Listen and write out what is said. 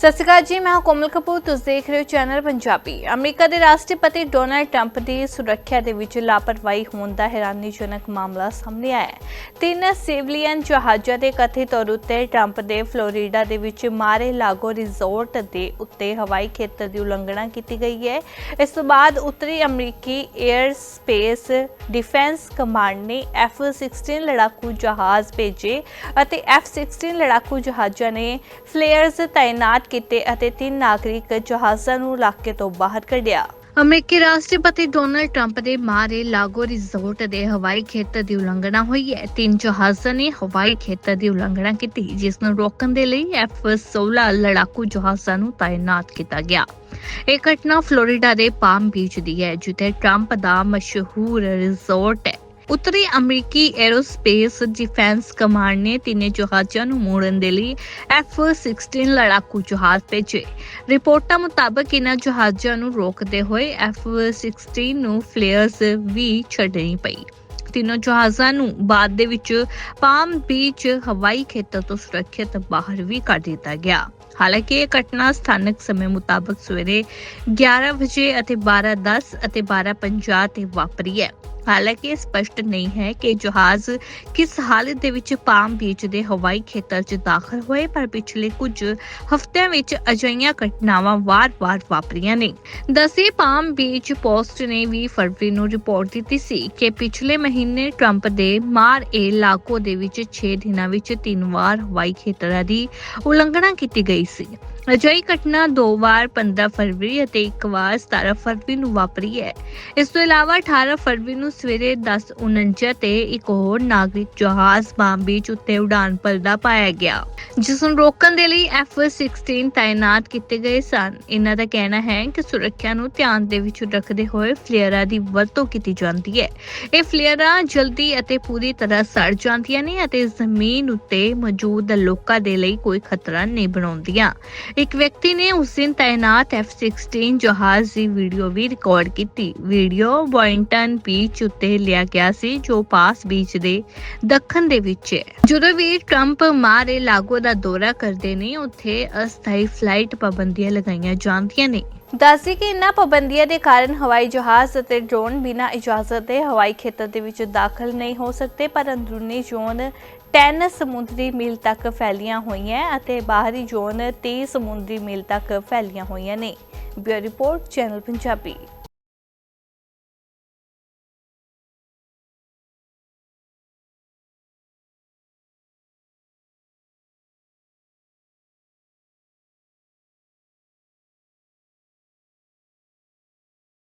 ਸਤਿ ਸ਼੍ਰੀ ਅਕਾਲ ਜੀ, ਮੈਂ ਕੋਮਲ ਕਪੂਰ, ਤੁਸੀਂ ਦੇਖ ਰਹੇ ਹੋ ਚੈਨਲ ਪੰਜਾਬੀ। ਅਮਰੀਕਾ ਦੇ ਰਾਸ਼ਟਰਪਤੀ ਡੋਨਲਡ ਟਰੰਪ ਦੀ ਸੁਰੱਖਿਆ ਦੇ ਵਿੱਚ ਲਾਪਰਵਾਹੀ ਹੋਣ ਦਾ ਹੈਰਾਨੀਜਨਕ ਮਾਮਲਾ ਸਾਹਮਣੇ ਆਇਆ ਹੈ। ਤਿੰਨ ਸਿਵਲੀਅਨ ਜਹਾਜ਼ਾਂ ਦੇ ਕਥਿਤ ਤੌਰ ਉੱਤੇ ਟਰੰਪ ਦੇ ਫਲੋਰੀਡਾ ਦੇ ਵਿੱਚ ਮਾਰੇ ਲਾਗੋ ਰਿਜ਼ੋਰਟ ਦੇ ਉੱਤੇ ਹਵਾਈ ਖੇਤਰ ਦੀ ਉਲੰਘਣਾ ਕੀਤੀ ਗਈ ਹੈ। ਇਸ ਤੋਂ ਬਾਅਦ ਉੱਤਰੀ ਅਮਰੀਕੀ 에ਅਰ ਸਪੇਸ ਡਿਫੈਂਸ ਕਮਾਂਡ ਨੇ F-16 ਲੜਾਕੂ ਜਹਾਜ਼ ਭੇਜੇ ਅਤੇ F-16 ਲੜਾਕੂ ਜਹਾਜ਼ਾਂ ਨੇ ਫਲੇਅਰਸ ਤਾਇਨਾਤ ਕੀਤੇ ਅਤੇ ਤਿੰਨ ਨਾਗਰਿਕ ਜਹਾਜ਼ਾਂ ਨੂੰ ਇਲਾਕੇ ਤੋਂ ਬਾਹਰ ਕੱਢਿਆ। ਅਮਰੀਕੀ ਰਾਸ਼ਟਰਪਤੀ ਡੋਨਾਲਡ ਟਰੰਪ ਦੇ ਮਾਰੇ ਲਾਗੋ ਰਿਜ਼ੋਰਟ ਦੇ ਹਵਾਈ ਖੇਤਰ ਦੀ ਉਲੰਘਣਾ ਹੋਈ ਹੈ। ਤਿੰਨ ਜਹਾਜ਼ਾਂ ਨੇ ਹਵਾਈ ਖੇਤਰ ਦੀ ਉਲੰਘਣਾ ਕੀਤੀ, ਜਿਸ ਨੂੰ ਰੋਕਣ ਦੇ ਲਈ F-16 ਲੜਾਕੂ ਜਹਾਜ਼ਾਂ ਨੂੰ ਤਾਇਨਾਤ ਕੀਤਾ ਗਿਆ। ਇਹ ਘਟਨਾ ਫਲੋਰੀਡਾ ਦੇ ਪਾਮ ਬੀਚ ਦੀ ਹੈ, ਜਿੱਥੇ ਟਰੰਪ ਦਾ ਮਸ਼ਹੂਰ ਰਿਜ਼ੋਰਟ ਹੈ। ਉੱਤਰੀ ਅਮਰੀਕੀ ਐਰੋਸਪੇਸ ਡਿਫੈਂਸ ਕਮਾਂਡ ਨੇ ਤਿੰਨੇ ਜਹਾਜ਼ਾਂ ਨੂੰ ਮੋੜਨ ਦੇ ਲਈ F-16 ਲੜਾਕੂ ਜਹਾਜ਼ ਭੇਜੇ। ਰਿਪੋਰਟਾਂ ਮੁਤਾਬਕ ਇਹਨਾਂ ਜਹਾਜ਼ਾਂ ਨੂੰ ਰੋਕਦੇ ਹੋਏ F-16 ਨੂੰ ਫਲੇਅਰਸ ਵੀ ਛੱਡਣੀ ਪਈ। ਤਿੰਨੋਂ ਜਹਾਜ਼ਾਂ ਨੂੰ ਬਾਅਦ ਦੇ ਵਿੱਚ ਪਾਮ ਬੀਚ, ਹਵਾਈ ਖੇਤਰ ਤੋਂ ਸੁਰੱਖਿਅਤ ਬਾਹਰ ਵੀ ਕੱਢ ਦਿੱਤਾ ਗਿਆ। ਹਾਲਾਂਕਿ ਇਹ ਘਟਨਾ ਸਥਾਨਕ ਸਮੇਂ ਮੁਤਾਬਕ ਸਵੇਰੇ 11 ਵਜੇ ਅਤੇ 12:10 ਅਤੇ 12:50 ਤੇ ਵਾਪਰੀ ਹੈ। ਹਾਲਾਂਕਿ ਇਹ ਸਪਸ਼ਟ ਨਹੀਂ ਹੈ ਕਿ ਜਹਾਜ਼ ਕਿਸ ਹਾਲਤ ਦੇ ਵਿੱਚ ਪਾਮ ਬੀਚ ਦੇ ਹਵਾਈ ਖੇਤਰ 'ਚ ਦਾਖਲ ਹੋਏ, ਪਰ ਪਿਛਲੇ ਕੁਝ ਹਫ਼ਤਿਆਂ ਵਿੱਚ ਅਜਿਹੀਆਂ ਘਟਨਾਵਾਂ ਵਾਰ-ਵਾਰ ਵਾਪਰੀਆਂ ਨੇ। ਦਸੀ ਪਾਮ ਬੀਚ ਪੋਸਟ ਨੇ ਵੀ ਫਰਵਰੀ ਨੂੰ ਰਿਪੋਰਟ ਦਿੱਤੀ ਸੀ ਕਿ ਪਿਛਲੇ ਮਹੀਨੇ ਟਰੰਪ ਦੇ ਮਾਰ ਏ ਲਾਕੋ ਦੇ ਵਿੱਚ 6 ਦਿਨਾਂ ਵਿੱਚ ਤਿੰਨ ਵਾਰ ਹਵਾਈ ਖੇਤਰਾਂ ਦੀ ਉਲੰਘਣਾ ਕੀਤੀ ਗਈ ਸੀ। ਅਜਿਹੀ ਘਟਨਾ ਦੋ ਵਾਰ 15 ਫਰਵਰੀ ਅਤੇ ਇੱਕ ਵਾਰ 17 ਫਰਵਰੀ ਨੂੰ ਵਾਪਰੀ ਹੈ। ਇਸ ਤੋਂ ਇਲਾਵਾ 18 ਫਰਵਰੀ ਨੂੰ ਸਵੇਰੇ 10:49 ਤੇ ਇੱਕ ਹੋਰ ਨਾਗਰਿਕ ਜਹਾਜ਼ ਪਾਮ ਬੀਚ ਉੱਤੇ ਉਡਾਨ ਭਰਦਾ ਪਾਇਆ ਗਿਆ, ਜਿਸ ਨੂੰ ਰੋਕਣ ਦੇ ਲਈ F-16 ਤਾਇਨਾਤ ਕੀਤੇ ਗਏ ਸਨ। ਇਹਨਾਂ ਦਾ ਕਹਿਣਾ ਹੈ ਕਿ ਸੁਰੱਖਿਆ ਨੂੰ ਧਿਆਨ ਦੇ ਵਿੱਚ ਰੱਖਦੇ ਹੋਏ ਫਲੇਅਰਾਂ ਦੀ ਵਰਤੋਂ ਕੀਤੀ ਜਾਂਦੀ ਹੈ। ਇਹ ਫਲੇਅਰਾਂ ਜਲਦੀ ਅਤੇ ਪੂਰੀ ਤਰ੍ਹਾਂ ਸੜ ਜਾਂਦੀਆਂ ਨੇ ਅਤੇ ਜ਼ਮੀਨ ਉੱਤੇ ਮੌਜੂਦ ਲੋਕਾਂ ਦੇ ਲਈ ਕੋਈ ਖਤਰਾ ਨਹੀਂ ਬਣਾਉਂਦੀਆਂ। ਇੱਕ ਵਿਅਕਤੀ ਨੇ ਉਸ ਦਿਨ ਤਾਇਨਾਤ F-16 ਜਹਾਜ਼ ਦੀ ਵੀਡੀਓ ਵੀ ਰਿਕਾਰਡ ਕੀਤੀ। ਵੀਡੀਓ ਬੋਇੰਟਨ ਬੀਚ ਉੱਤੇ ਲਿਆ ਗਿਆ ਸੀ, ਜੋ ਪਾਸ ਬੀਚ ਦੇ ਦੱਖਣ ਦੇ ਵਿੱਚ ਹੈ। ਜਦੋਂ ਵੀ ਟਰੰਪ ਮਾਰੇ ਲਾਗੋ ਦਾ ਦੌਰਾ ਕਰਦੇ ਨੇ, ਉੱਥੇ ਅਸਥਾਈ ਫਲਾਈਟ ਪਾਬੰਦੀਆਂ ਲਗਾਈਆਂ ਜਾਂਦੀਆਂ ਨੇ। ਦੱਸੀ ਕਿ ਇਨ੍ਹਾਂ ਪਾਬੰਦੀਆਂ ਦੇ ਕਾਰਨ ਹਵਾਈ ਜਹਾਜ਼ ਅਤੇ ਡਰੋਨ ਬਿਨਾਂ ਇਜਾਜ਼ਤ ਦੇ ਹਵਾਈ ਖੇਤਰ ਦੇ ਵਿੱਚ ਦਾਖਲ ਨਹੀਂ ਹੋ ਸਕਦੇ, ਪਰ ਅੰਦਰੂਨੀ ਜ਼ੋਨ 10 ਸਮੁੰਦਰੀ ਮੀਲ ਤੱਕ ਫੈਲੀਆਂ ਹੋਈਆਂ ਅਤੇ ਬਾਹਰੀ ਜ਼ੋਨ 30 ਸਮੁੰਦਰੀ ਮੀਲ ਤੱਕ ਫੈਲੀਆਂ ਹੋਈਆਂ ਨੇ। Bureau report, channel Punjabi.